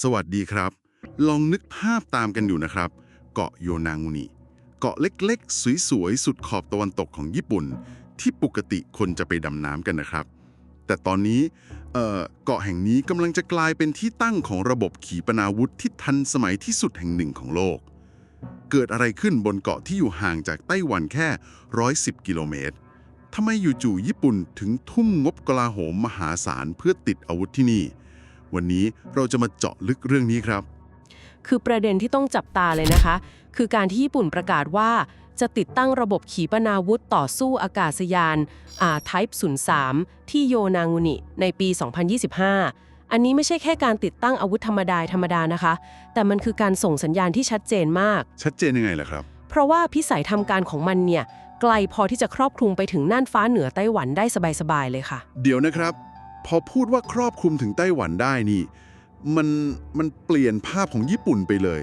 สวัสดีครับ ลองนึกภาพตามกันอยู่นะครับ เกาะโยนางูนิเกาะเล็กๆ สวยๆ สุดขอบตะวันตกของญี่ปุ่น ที่ปกติคนจะไปดำน้ำกันนะครับ แต่ตอนนี้เอ่อเกาะแห่งนี้กำลังจะกลายเป็นที่ตั้งของระบบขีปนาวุธที่ทันสมัยที่สุดแห่งหนึ่งของโลก เกิดอะไรขึ้นบนเกาะที่อยู่ห่างจากไต้หวันแค่ 110 กิโลเมตรทำไมอยู่ๆญี่ปุ่นถึงทุ่มงบกลาโหมมหาศาลเพื่อติดอาวุธที่นี่ วันนี้เราจะมาเจาะลึกเรื่องนี้ครับ คือประเด็นที่ต้องจับตาเลยนะคะ คือการที่ญี่ปุ่นประกาศว่า จะติดตั้งระบบขีปนาวุธต่อสู้อากาศยานอ่า Type 03 ที่โยนางูนิในปี 2025 อันนี้ไม่ใช่แค่การติดตั้งอาวุธธรรมดาธรรมดานะคะ แต่มันคือการส่งสัญญาณที่ชัดเจนมาก ชัดเจนยังไงล่ะครับ เพราะว่าพิสัยทำการของมันเนี่ยไกลพอที่จะครอบคลุมไปถึงน่านฟ้าเหนือไต้หวันได้สบายๆเลยค่ะ เดี๋ยวนะครับ พอพูดว่าครอบคลุมถึงไต้หวันได้นี่ มันมันเปลี่ยนภาพของญี่ปุ่นไปเลย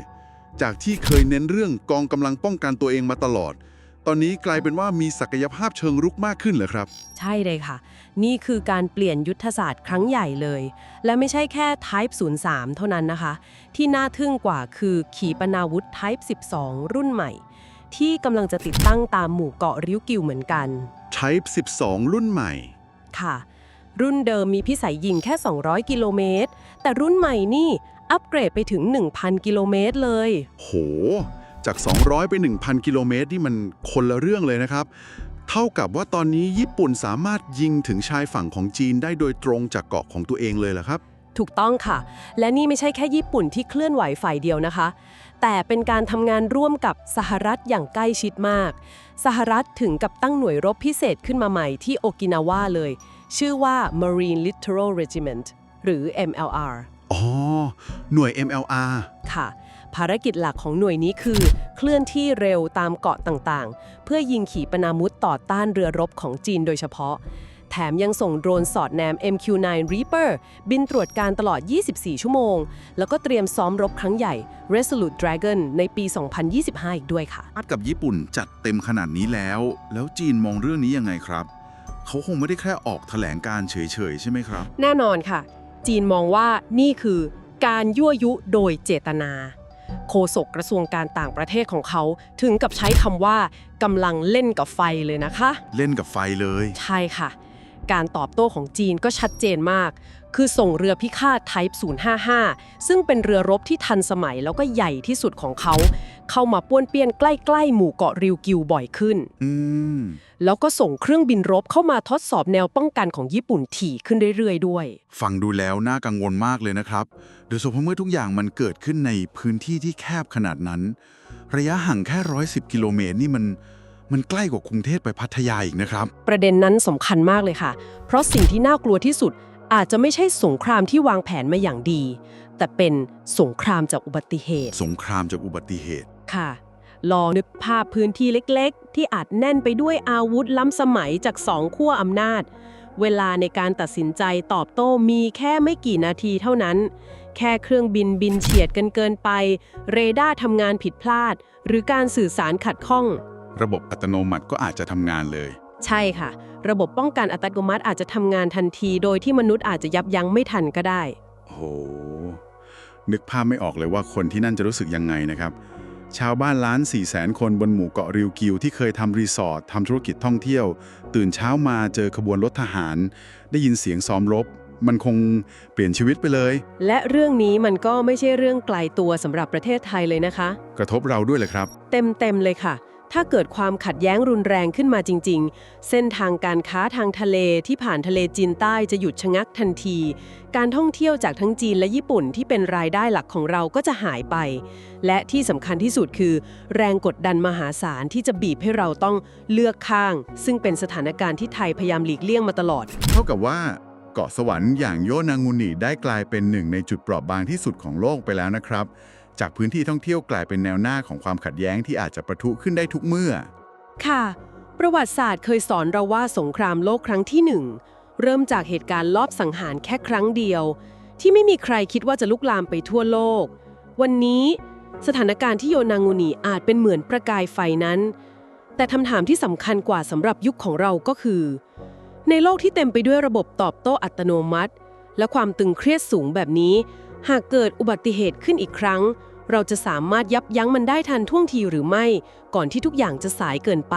จากที่เคยเน้นเรื่องกองกำลังป้องกันตัวเองมาตลอด ตอนนี้กลายเป็นว่ามีศักยภาพเชิงรุกมากขึ้นเหรอครับ ใช่เลยค่ะ นี่คือการเปลี่ยนยุทธศาสตร์ครั้งใหญ่เลย และไม่ใช่แค่ Type 03 เท่านั้นนะคะ ที่น่าทึ่งกว่าคือขีปนาวุธ Type 12 รุ่นใหม่ ที่กำลังจะติดตั้งตามหมู่เกาะริ้วกิวเหมือนกัน Type 12 รุ่นใหม่ค่ะ รุ่นเดิมมีพิสัยยิงแค่ 200 กิโลเมตร แต่รุ่นใหม่นี่อัปเกรดไปถึง 1,000 กิโลเมตรเลย โห จาก 200 ไป 1,000 กิโลเมตรนี่มันคนละเรื่องเลยนะครับ เท่ากับว่าตอนนี้ญี่ปุ่นสามารถยิงถึงชายฝั่งของจีนได้โดยตรงจากเกาะของตัวเองเลยเหรอครับ ถูกต้องค่ะ และนี่ไม่ใช่แค่ญี่ปุ่นที่เคลื่อนไหวฝ่ายเดียวนะคะ แต่เป็นการทำงานร่วมกับสหรัฐอย่างใกล้ชิดมาก สหรัฐถึงกับตั้งหน่วยรบพิเศษขึ้นมาใหม่ที่โอกินาวาเลย ชื่อว่า Marine Littoral Regiment หรือ MLR อ๋อ หน่วย MLR ค่ะ ภารกิจหลักของหน่วยนี้คือ เคลื่อนที่เร็วตามเกาะต่างๆ เพื่อยิงขีปนาวุธต่อต้านเรือรบของจีนโดยเฉพาะ แถมยังส่งโดรนสอดแนม MQ-9 Reaper บินตรวจการตลอด 24 ชั่วโมง แล้วก็เตรียมซ้อมรบครั้งใหญ่ Resolute Dragon ในปี 2025 อีกด้วยค่ะ อัดกับญี่ปุ่นจัดเต็มขนาดนี้แล้ว แล้วจีนมองเรื่องนี้ยังไงครับ เขาคงไม่ได้แค่ออกแถลงการเฉยๆ ใช่ไหมครับ แน่นอนค่ะ จีนมองว่านี่คือการยั่วยุโดยเจตนา โฆษกกระทรวงการต่างประเทศของเขาถึงกับใช้คำว่ากำลังเล่นกับไฟเลยนะคะ เล่นกับไฟเลย ใช่ค่ะ การตอบโต้ของจีนก็ชัดเจนมาก คือส่งเรือพิฆาต Type 055 ซึ่งเป็นเรือรบที่ทันสมัยแล้วก็ใหญ่ที่สุดของเขา เข้ามาป้วนเปี้ยนใกล้ๆ หมู่เกาะริวกิวบ่อยขึ้น อืม แล้วก็ส่งเครื่องบินรบเข้ามาทดสอบแนวป้องกันของญี่ปุ่นถี่ขึ้นเรื่อยๆ ด้วย ฟังดูแล้วน่ากังวลมากเลยนะครับ โดยเฉพาะเมื่อทุกอย่างมันเกิดขึ้นในพื้นที่ที่แคบขนาดนั้น ระยะห่างแค่ 110 กิโลเมตรนี่มัน มันใกล้กว่ากรุงเทพไปพัทยาอีกนะครับ ประเด็นนั้นสำคัญมากเลยค่ะ เพราะสิ่งที่น่ากลัวที่สุด อาจจะไม่ใช่สงครามที่วางแผนมาอย่างดี แต่เป็นสงครามจากอุบัติเหตุ สงครามจากอุบัติเหตุ ค่ะ ลองนึกภาพพื้นที่เล็กๆ ที่อาจแน่นไปด้วยอาวุธล้ำสมัยจากสองขั้วอำนาจ เวลาในการตัดสินใจตอบโต้มีแค่ไม่กี่นาทีเท่านั้น แค่เครื่องบินบินเฉียดกันเกินไป เรดาร์ทำงานผิดพลาด หรือการสื่อสารขัดข้อง ระบบอัตโนมัติก็อาจจะทำงานเลย ใช่ค่ะ ระบบป้องกันอัตโนมัติอาจจะทำงานทันที โดยที่มนุษย์อาจจะยับยั้งไม่ทันก็ได้ โอ้โห นึกภาพไม่ออกเลยว่าคนที่นั่นจะรู้สึกยังไงนะครับ ชาวบ้านล้าน4 0 0แสนคนบนหมู่เกาะริวกิวที่เคยทำรีสอร์ททำธุรกิจท่องเที่ยว ตื่นเช้ามาเจอขบวนรถทหาร ได้ยินเสียงซ้อมรบ มันคงเปลี่ยนชีวิตไปเลย และเรื่องนี้มันก็ไม่ใช่เรื่องไกลตัวสำหรับประเทศไทยเลยนะคะ กระทบเราด้วยเลยครับ เต็มๆเลยค่ะ ถ้าเกิดความขัดแย้งรุนแรงขึ้นมาจริง ๆ เส้นทางการค้าทางทะเลที่ผ่านทะเลจีนใต้จะหยุดชะงักทันที การท่องเที่ยวจากทั้งจีนและญี่ปุ่นที่เป็นรายได้หลักของเราก็จะหายไป และที่สำคัญที่สุดคือ แรงกดดันมหาศาลที่จะบีบให้เราต้องเลือกข้าง ซึ่งเป็นสถานการณ์ที่ไทยพยายามหลีกเลี่ยงมาตลอด เท่ากับว่าเกาะสวรรค์อย่างโยนางูนิได้กลายเป็นหนึ่งในจุดเปราะบางที่สุดของโลกไปแล้วนะครับ จากพื้นที่ท่องเที่ยวกลายเป็นแนวหน้าของความขัดแย้งที่อาจจะประทุขึ้นได้ทุกเมื่อ ค่ะ ประวัติศาสตร์เคยสอนเราว่าสงครามโลกครั้งที่หนึ่งเริ่มจากเหตุการณ์ลอบสังหารแค่ครั้งเดียว ที่ไม่มีใครคิดว่าจะลุกลามไปทั่วโลก วันนี้สถานการณ์ที่โยนางูนีอาจเป็นเหมือนประกายไฟนั้น แต่คำถามที่สำคัญกว่าสำหรับยุคของเราก็คือ ในโลกที่เต็มไปด้วยระบบตอบโต้อัตโนมัติ และความตึงเครียดสูงแบบนี้ หากเกิดอุบัติเหตุขึ้นอีกครั้ง เราจะสามารถยับยั้งมันได้ทันท่วงทีหรือไม่ ก่อนที่ทุกอย่างจะสายเกินไป